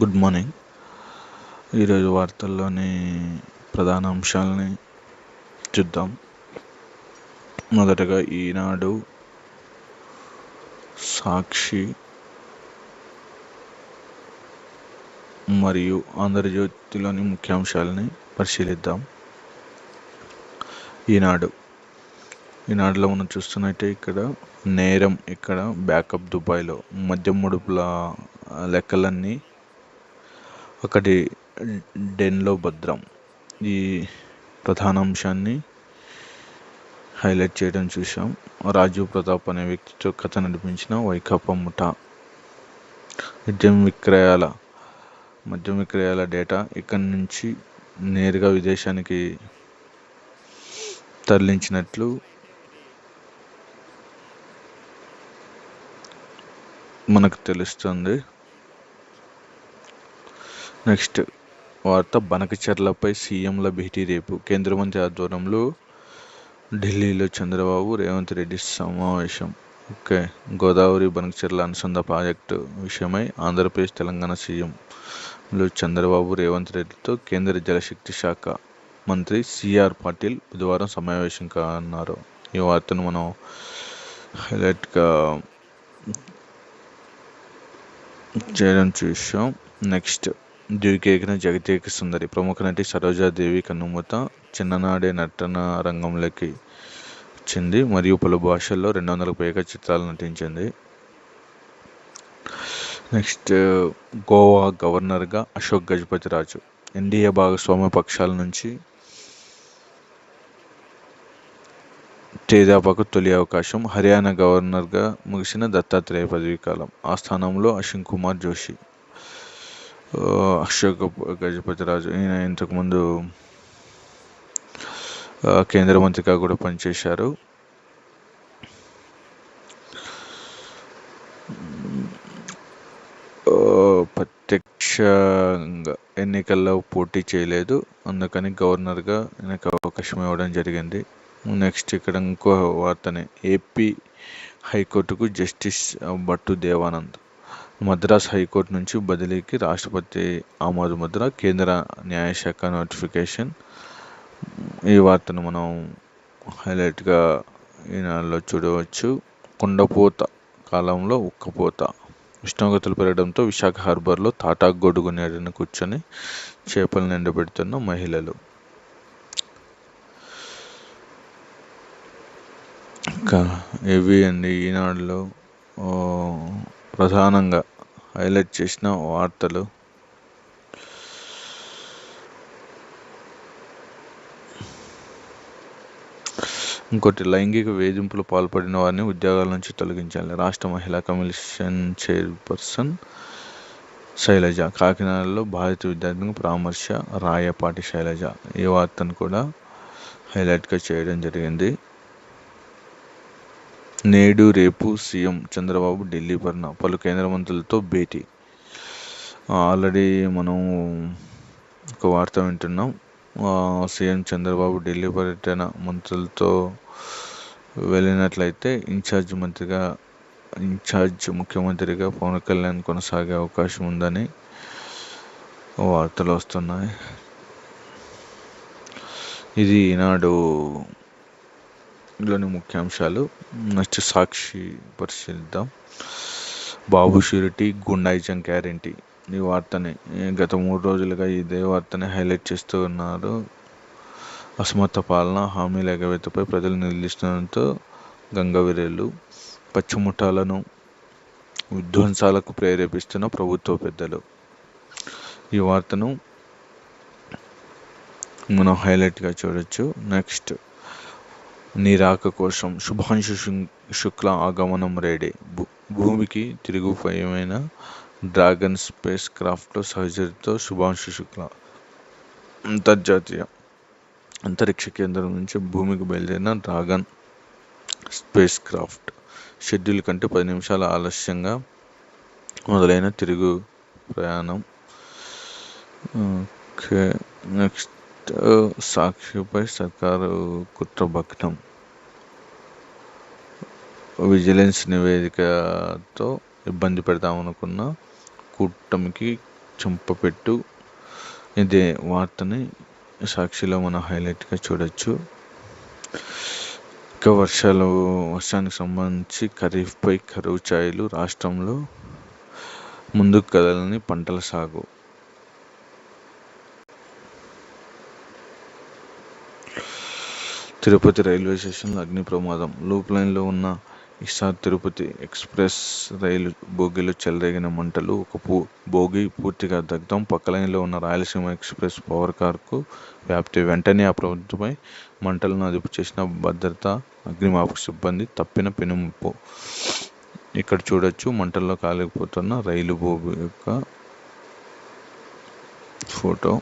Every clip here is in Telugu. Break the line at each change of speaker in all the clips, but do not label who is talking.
Good morning. ఈరోజు వార్తల్లోని ప్రధాన అంశాలని చూద్దాం. మొదటగా ఈనాడు సాక్షి మరియు ఆంధ్రజ్యోతిలోని ముఖ్యాంశాలని పరిశీలిద్దాం. ఈనాడు ఈనాడులో మనం చూస్తున్నట్టే ఇక్కడ నేరం ఇక్కడ బ్యాకప్ దుబాయ్లో మద్యం ముడుపుల లెక్కలన్నీ ఒకటి డెన్లో భద్రం. ఈ ప్రధాన అంశాన్ని హైలైట్ చేయడం చూసాం రాజీవ్ ప్రతాప్ అనే వ్యక్తితో కథ నడిపించిన వైకాపా ముఠా. మద్యం విక్రయాల మద్యం విక్రయాల డేటా ఇక్కడి నుంచి నేరుగా విదేశానికి తరలించినట్లు మనకు తెలుస్తుంది. నెక్స్ట్ వార్త బనకచర్లపై సీఎంల భేటీ రేపు. కేంద్ర మంత్రి ఆధ్వర్యంలో ఢిల్లీలో చంద్రబాబు రేవంత్ రెడ్డి సమావేశం. ఓకే. గోదావరి బనకచర్ల అనుసంధ ప్రాజెక్టు విషయమై ఆంధ్రప్రదేశ్ తెలంగాణ సీఎంలు చంద్రబాబు రేవంత్ రెడ్డితో కేంద్ర జలశక్తి శాఖ మంత్రి సిఆర్ పాటిల్ బుధవారం సమావేశం కానున్నారు. ఈ వార్తను మనం హైలైట్గా చేయడం చూసాం నెక్స్ట్ ద్వికేకిన జగతేక సుందరి ప్రముఖ నటి సరోజాదేవి కన్నుమూత చిన్ననాడే నటన రంగంలోకి వచ్చింది. మరియు పలు భాషల్లో రెండు వందలకు పైగా చిత్రాలు నటించింది. నెక్స్ట్ గోవా గవర్నర్గా అశోక్ గజపతి రాజు ఎన్డీఏ భాగస్వామ్య పక్షాల నుంచి తేజాపాకు తొలి అవకాశం హర్యానా గవర్నర్గా ముగిసిన దత్తాత్రేయ పదవీ కాలం ఆ స్థానంలో అశ్విన్ కుమార్ జోషి అశోక్ గజపతిరాజు ఈయన ఇంతకుముందు కేంద్ర మంత్రిగా కూడా పనిచేశారు. ప్రత్యక్షంగా ఎన్నికల్లో పోటీ చేయలేదు. అందుకని గవర్నర్గా ఆయనకు అవకాశం ఇవ్వడం జరిగింది. నెక్స్ట్ ఇక్కడ ఇంకో వార్తనే. ఏపీ హైకోర్టుకు justice Bhattu Devanand. Madras high court నుంచి బదిలీకి రాష్ట్రపతి ఆమోద ముద్ర కేంద్ర న్యాయశాఖ నోటిఫికేషన్. ఈ వార్తను మనం హైలైట్గా ఈనాడులో చూడవచ్చు. కుండపోత కాలంలో ఉక్కపోత. ఉష్ణోగ్రతలు పెరగడంతో విశాఖ హార్బర్లో తాటా గొడుగు నీడను కూర్చొని చేపలను ఎండబెడుతున్న మహిళలు. ఇంకా ఇవి అండి ఈనాడులో. ప్రధానంగా హైలైట్ చేసిన వార్తలు. ఇంకోటి లైంగిక వేధింపులు పాల్పడిన వారిని ఉద్యోగాల నుంచి తొలగించాలి. రాష్ట్ర మహిళా కమిషన్ చైర్పర్సన్ శైలజ. కాకినాడలో బాధిత విద్యార్థిని పరామర్శ రాయపాటి శైలజ. ఈ వార్తను కూడా హైలైట్గా చేయడం జరిగింది. నేడు రేపు సీఎం చంద్రబాబు ఢిల్లీ పర్న పలు కేంద్ర మంత్రులతో భేటీ. ఆల్రెడీ మనం ఒక వార్త వింటున్నాం. సీఎం చంద్రబాబు ఢిల్లీ పర్యటన మంత్రులతో వెళ్ళినట్లయితే ఇన్ఛార్జ్ మంత్రిగా ఇన్ఛార్జ్ ముఖ్యమంత్రిగా పవన్ కళ్యాణ్ కొనసాగే అవకాశం ఉందని వార్తలు వస్తున్నాయి. ఇది ఈనాడు లోని ముఖ్యాంశాలు నెక్స్ట్ సాక్షి పరిశీలిద్దాం. Babu surety goondaism guarantee. ఈ వార్తని గత మూడు రోజులుగా ఇదే వార్తని హైలైట్ చేస్తూ ఉన్నారు. అసమర్థ పాలన హామీల ఎగవేతపై ప్రజలు నిలదీస్తుండడంతో గంగవీరేలు పచ్చిముఠాలను విధ్వంసాలకు ప్రేరేపిస్తున్న ప్రభుత్వ పెద్దలు. ఈ వార్తను మనం హైలైట్గా చూడొచ్చు. నెక్స్ట్ నీరాక కోసం శుభాంశు శుక్ల ఆగమనం రేడే. భూమికి తిరుగుపయమైన డ్రాగన్ స్పేస్ క్రాఫ్ట్లో సహచరితో శుభాంశు శుక్ల. అంతర్జాతీయ అంతరిక్ష కేంద్రం నుంచి భూమికి బయలుదేరిన డ్రాగన్ స్పేస్ క్రాఫ్ట్. షెడ్యూల్ కంటే పది నిమిషాల ఆలస్యంగా మొదలైన తిరుగు ప్రయాణం. Okay next. సాక్షిపై సర్కారు కుట్రభగ్నం విజిలెన్స్ నివేదికతో ఇబ్బంది పెడతామనుకున్న కూటమికి చెంపపెట్టు ఇదే వార్తని సాక్షిలో మనం హైలైట్గా చూడొచ్చు. ఇక వర్షాలు వర్షానికి సంబంధించి ఖరీఫ్పై కరువు ఛాయలు రాష్ట్రంలో ముందుకు కదలని పంటల సాగు. తిరుపతి రైల్వే స్టేషన్లో అగ్ని ప్రమాదం. లూప్ లైన్లో ఉన్న ఇస్సార్ తిరుపతి ఎక్స్ప్రెస్ రైలు బోగీలో చెలరేగిన మంటలు ఒక పూ బోగి పూర్తిగా దగ్ధం. పక్క లైన్లో ఉన్న రాయలసీమ ఎక్స్ప్రెస్ పవర్ కార్కు వ్యాప్తి. వెంటనే ఆ ప్రభుత్వమై మంటలను అదుపు చేసిన భద్రత అగ్నిమాపక సిబ్బంది తప్పిన పెనుముప్పు. ఇక్కడ చూడొచ్చు మంటల్లో కాలిపోతున్న రైలు బోగి యొక్క ఫోటో.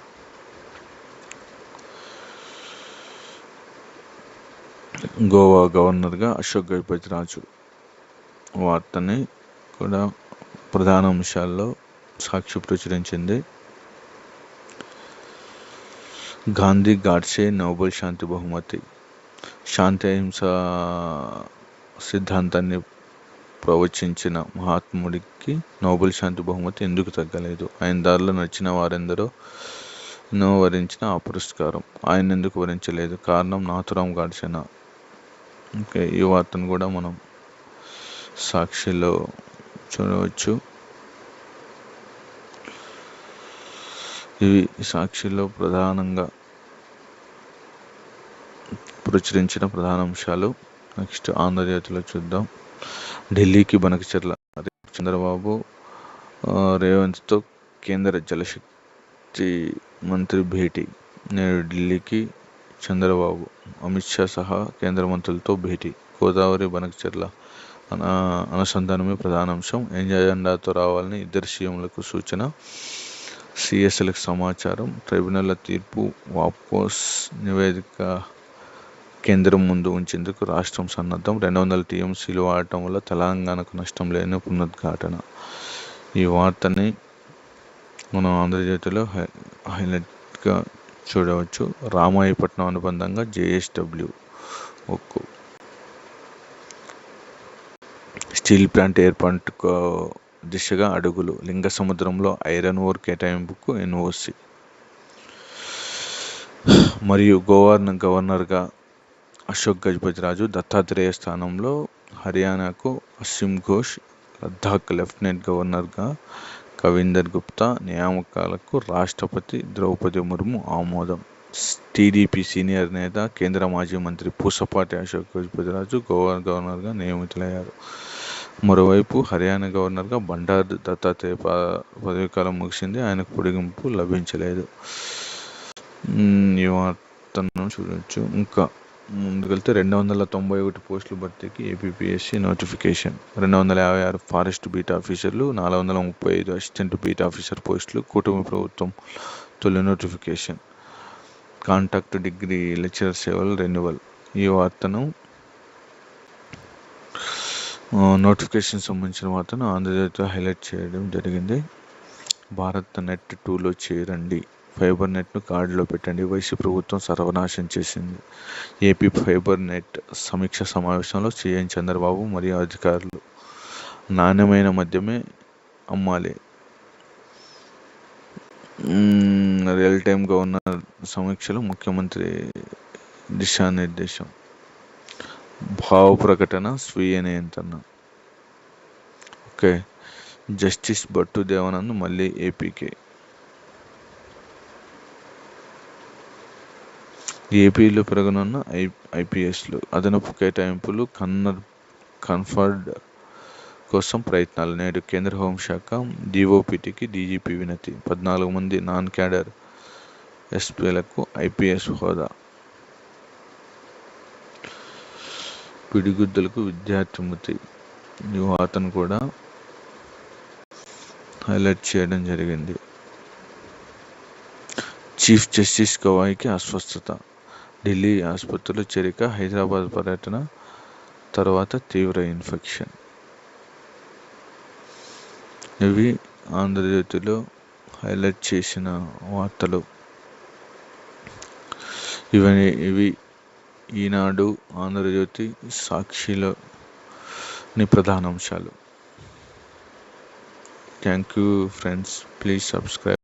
గోవా గవర్నర్గా అశోక్ గజపతి రాజు వార్తని కూడా ప్రధాన అంశాల్లో సాక్షి ప్రచురించింది. గాంధీ గాడ్సే నోబెల్ శాంతి బహుమతి. శాంతి అహింస సిద్ధాంతాన్ని ప్రవచించిన మహాత్ముడికి నోబెల్ శాంతి బహుమతి ఎందుకు తగ్గలేదు? ఆయన దారిలో నచ్చిన వారెందరో వరించిన ఆ పురస్కారం. ఆయన ఎందుకు వరించలేదు? కారణం నాథురామ్ గాడ్సేనా? ఓకే ఈ వార్తను కూడా మనం సాక్షిలో చూడవచ్చు. ఇవి సాక్షిలో ప్రధానంగా ప్రచురించిన ప్రధాన అంశాలు నెక్స్ట్ ఆంధ్రజ్యోతిలో చూద్దాం. ఢిల్లీకి బనకచర్ల చంద్రబాబు రేవంత్తో కేంద్ర జలశక్తి మంత్రి భేటీ నేడు ఢిల్లీకి చంద్రబాబు అమిత్ షా సహా కేంద్ర మంత్రులతో భేటీ. గోదావరి బనకచెర్ల అనుసంధానమే ప్రధాన అంశం ఎజెండాతో రావాలని ఇద్దరు సీఎంలకు సూచన. సిఎస్ఎల్కి సమాచారం. ట్రైబ్యునల్ల తీర్పు వాప్కోస్ నివేదిక కేంద్రం ముందు ఉంచేందుకు రాష్ట్రం సన్నద్ధం. రెండు వందల టీఎంసీలు వాడటం వల్ల తెలంగాణకు నష్టం లేని పునరుద్ఘాటన. ఈ వార్తని మనం ఆంధ్రజ్యోతిలో హై హైలైట్గా చూడవచ్చు. రామాయపట్నం అనుబంధంగా జేఎస్డబ్ల్యూ ఒక్కు. స్టీల్ ప్లాంట్ ఏర్పాటు దిశగా అడుగులు. లింగ సముద్రంలో ఐరన్ ఓర్ కేటాయింపుకు ఎన్ఓసి మరియు గోవా గవర్నర్గా అశోక్ గజపతి రాజు దత్తాత్రేయ స్థానంలో హర్యానాకు అసిమ్ ఘోష్ లద్దాఖ్ లెఫ్టినెంట్ గవర్నర్గా కవీందర్ గుప్తా నియామకాలకు రాష్ట్రపతి ద్రౌపది ముర్ము ఆమోదం. టీడీపీ సీనియర్ నేత కేంద్ర మాజీ మంత్రి పూసపాటి అశోక్ గజపతిరాజు గోవా గవర్నర్గా నియమితులయ్యారు. మరోవైపు హర్యానా గవర్నర్గా బండారు దత్తాత్రేయ పదవీకాలం ముగిసింది. ఆయనకు పొడిగింపు లభించలేదు. ఈ వార్తను చూడవచ్చు ఇంకా ముందుకెళ్తే రెండు వందల తొంభై ఒకటి పోస్టుల భర్తీకి ఏపీపీఎస్సీ నోటిఫికేషన్ రెండు వందల యాభై ఆరు ఫారెస్ట్ బీట్ ఆఫీసర్లు నాలుగు వందల ముప్పై ఐదు అసిస్టెంట్ బీట్ ఆఫీసర్ పోస్టులు కుటుంబ ప్రభుత్వం తొలి నోటిఫికేషన్ కాంటాక్ట్ డిగ్రీ లెక్చరర్ సేవలు రెన్యువల్ ఈ వార్తను నోటిఫికేషన్ సంబంధించిన వార్తను ఆంధ్రజ్యోతిలో హైలైట్ చేయడం జరిగింది. భారత్ నెట్ టూలో చేరండి. ఫైబర్ నెట్ను కార్డులో పెట్టండి. వైసీ ప్రభుత్వం సర్వనాశం చేసింది. ఏపీ ఫైబర్ నెట్ సమీక్ష సమావేశంలో సీఎం చంద్రబాబు మరియు అధికారులు నాణ్యమైన మద్యమే అమ్మాలి. రియల్ టైమ్ గవర్నర్ సమీక్షలో ముఖ్యమంత్రి దిశానిర్దేశం. భావ ప్రకటన స్వీయ నియంత్రణ. ఓకే. జస్టిస్ భట్టు దేవానంద్ మళ్ళీ ఏపీకే. ఏపీలో పెరగనున్న ఐ ఐపీఎస్లు అదనపు కేటాయింపులు కన్నర్ కన్ఫర్డ్ కోసం ప్రయత్నాలు. నేడు కేంద్ర హోంశాఖ డిఓపిటికి డీజీపీ వినతి. పద్నాలుగు మంది నాన్ క్యాడర్ ఎస్పీలకు ఐపీఎస్ హోదా. పిడిగుద్దులకు విద్యార్థిమతి అతను కూడా హైలైట్ చేయడం జరిగింది. చీఫ్ జస్టిస్ గవాయికి అస్వస్థత. ఢిల్లీ ఆసుపత్రిలో చేరిక హైదరాబాద్ పర్యటన తర్వాత తీవ్ర ఇన్ఫెక్షన్. ఇవి ఆంధ్రజ్యోతిలో హైలైట్ చేసిన వార్తలు. ఇవన్నీ ఇవి ఈనాడు ఆంధ్రజ్యోతి సాక్షిలోని ప్రధాన అంశాలు thank you friends please subscribe